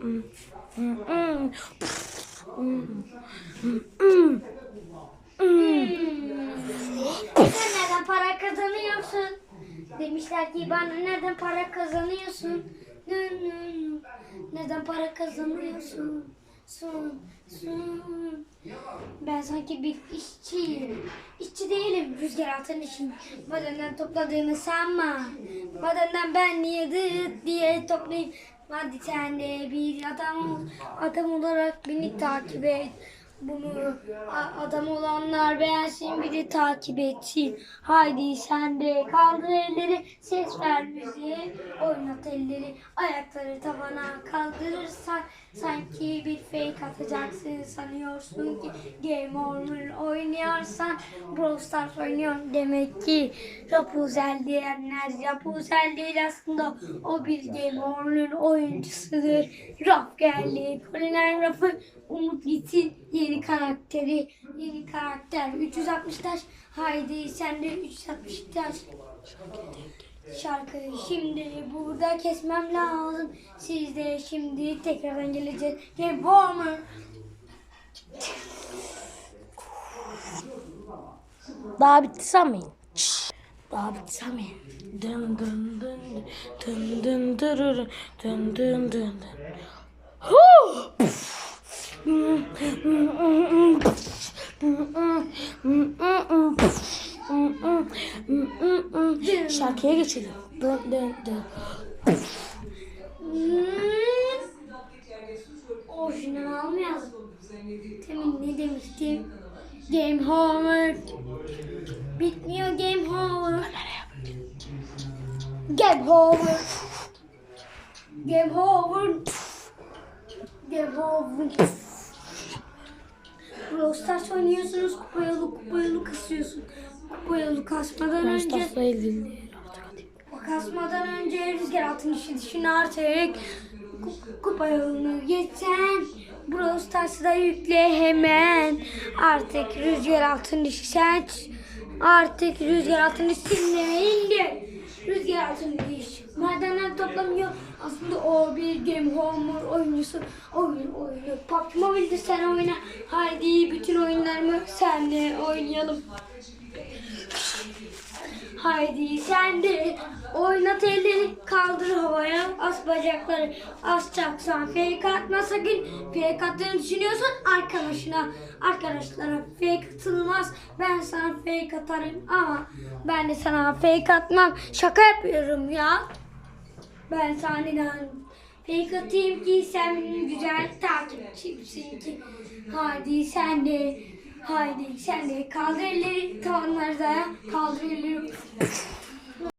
Hmm. Hmm, hmm, hmm. Sen neden para kazanıyorsun? Demişler ki bana neden para kazanıyorsun? Nı, nı, nı. Neden para kazanıyorsun? Sun, sun. Ben sanki bir işçiyim. İşçi değilim. Rüzgar altın işim. Badenden topladığını sanma. Badenden ben niye dıt diye toplayayım. Hadi sen de bir adam. Adam olarak beni takip et. Bunu adam olanlar beğensin bir de takip etsin. Haydi sen de kaldır elleri ses ver müziğe oynat elleri ayakları tavana kaldırırsan sanki bir fake atacaksın sanıyorsun ki Game Over oynuyorsan Brawl Stars oynuyor demek ki. Rapunzel diyenler Rapunzel değil aslında o bir Game Over'ın oyuncusudur. Raf geldi. Kuliner Raf'ı Umut gitsin yeni karakteri. Yeni karakter. 360 taş haydi sen de 360 taş şarkıyı şimdi burada kesmem lazım. Siz de şimdi tekrardan geleceğiz Game Bomber Daha bitti sanmayın. Daha bitti sanmayın. Dın dın dın dın dın dırırı, dın dın dın dın. Şarkıya geçelim. Dın dın dın. Game Homer. Bitmiyor Game Homer. Game Homer. Game Homer. Game Homer. Brawl Stars oynuyorsunuz. Kupa yolu kupa yolu kasıyorsun. Kupa yolu kasmadan önce ilgili artık hadi. Kasmadan önce rüzgar altın işi artık. Ku- Kupa yolunu geçsen. Brawl Stars'ı yükle hemen. Artık rüzgar altın işi seç. Artık rüzgar altın işinle indi. Rüzgar altın iş. Madenler toplamıyor. Aslında o bir Game Homer oyuncusu. Oyun oyunu. PUBG Mobile'de sen oyna. Haydi bütün oyunlarımı senle oynayalım. Haydi sen de oynat elleri kaldır havaya as bacakları. Asacaksan fake atma sakın. Fake attığını düşünüyorsan arkadaşına arkadaşlara fake atılmaz. Ben sana fake atarım ama ben de sana fake atmam. Şaka yapıyorum ya. Ben sana neden fake atayım ki sen güzel takipçimsin ki? Haydi sen de Haydi sen de kaldır elleri tavanlarda kaldır elleri